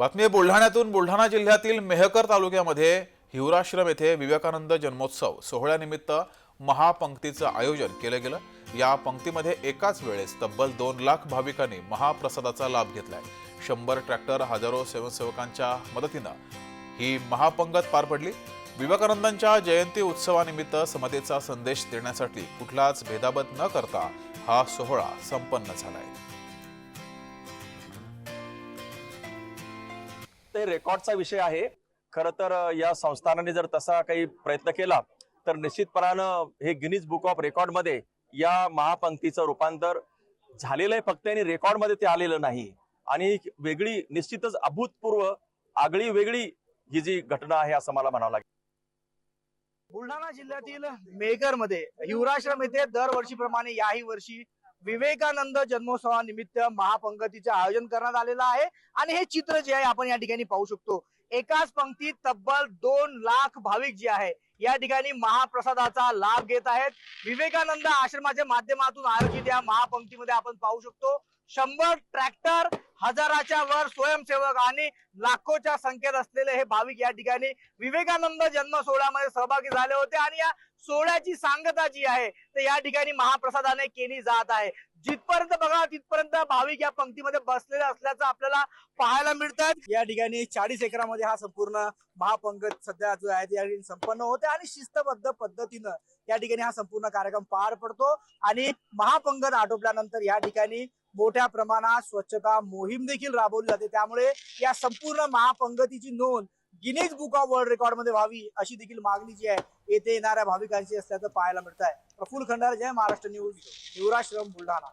बातमी बुलढाण्यातून बुलढाणा जिल्ह्यातील मेहकर तालुक्यामध्ये हिवराश्रम येथे विवेकानंद जन्मोत्सव सोहळ्यानिमित्त महापंक्तीचं आयोजन केलं गेलं. या पंक्तीमध्ये एकाच वेळेस तब्बल दोन लाख भाविकांनी महाप्रसादाचा लाभ घेतलाय. शंभर ट्रॅक्टर हजारो स्वयंसेवकांच्या मदतीनं ही महापंगत पार पडली. विवेकानंदांच्या जयंती उत्सवानिमित्त समतेचा संदेश देण्यासाठी कुठलाच भेदाभेद न करता हा सोहळा संपन्न झालाय. ते रेकॉर्डचा विषय आहे. खरं तर या संस्थानाने जर तसा काही प्रयत्न केला तर निश्चितपणानं हे गिनीज बुक ऑफ रेकॉर्डमध्ये या महापंक्तीचं रूपांतर झालेलं आहे फक्त आणि रेकॉर्डमध्ये ते आलेलं नाही. आणि वेगळी निश्चितच अभूतपूर्व आगळी वेगळी ही जी घटना आहे असं मला म्हणावं लागेल. बुलढाणा जिल्ह्यातील मेघरमध्ये युवराश्रम येथे दरवर्षीप्रमाणे याही वर्षी विवेकानंद जन्मोत्सवानिमित्त महापंगतीचे आयोजन करण्यात आलेलं आहे. आणि हे चित्र जे आहे आपण या ठिकाणी पाहू शकतो. एकाच पंक्तीत तब्बल दोन लाख भाविक जे आहे या ठिकाणी महाप्रसादाचा लाभ घेत आहेत. विवेकानंद आश्रमाच्या माध्यमातून आयोजित या महापंक्तीमध्ये आपण पाहू शकतो. शंभर ट्रॅक्टर हजाराच्या वर स्वयंसेवक आणि लाखोच्या संख्येत असलेले हे भाविक या ठिकाणी विवेकानंद जन्म सोहळ्यामध्ये सहभागी झाले होते. आणि या सोहळ्याची सांगता जी आहे तर या ठिकाणी महाप्रसादाने केली जात आहे. जिथपर्यंत बघा तिथपर्यंत भाविक या पंक्तीमध्ये बसलेले असल्याचं आपल्याला पाहायला मिळतात या ठिकाणी चाळीस एकरामध्ये हा संपूर्ण महापंगत सध्या जो आहे त्या या ठिकाणी संपन्न होते आणि शिस्तबद्ध पद्धतीनं या ठिकाणी हा संपूर्ण कार्यक्रम पार पडतो. आणि महापंगत आटोपल्यानंतर या ठिकाणी मोठ्या प्रमाणात स्वच्छता मोहीम देखील राबवली जाते. त्यामुळे या संपूर्ण महापंगतीची नोंद गिनीज बुक ऑफ वर्ल्ड रेकॉर्डमध्ये व्हावी अशी देखील मागणी जी आहे येथे येणाऱ्या भाविकांची असल्याचं पाहायला मिळत आहे प्रफुल्ल खंडार जय महाराष्ट्र न्यूज युवराश्रम बुलढाणा.